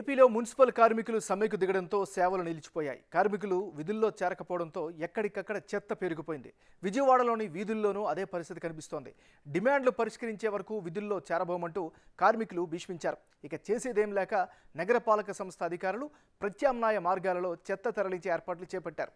ఏపీలో మున్సిపల్ కార్మికులు సమ్మెకు దిగడంతో సేవలు నిలిచిపోయాయి. కార్మికులు విధుల్లో చేరకపోవడంతో ఎక్కడికక్కడ చెత్త పెరిగిపోయింది. విజయవాడలోని వీధుల్లోనూ అదే పరిస్థితి కనిపిస్తోంది. డిమాండ్లు పరిష్కరించే వరకు విధుల్లో చేరబోమంటూ కార్మికులు భీష్మించారు. ఇక చేసేదేం లేక నగరపాలక సంస్థ అధికారులు ప్రత్యామ్నాయ మార్గాలలో చెత్త తరలించే ఏర్పాట్లు చేపట్టారు.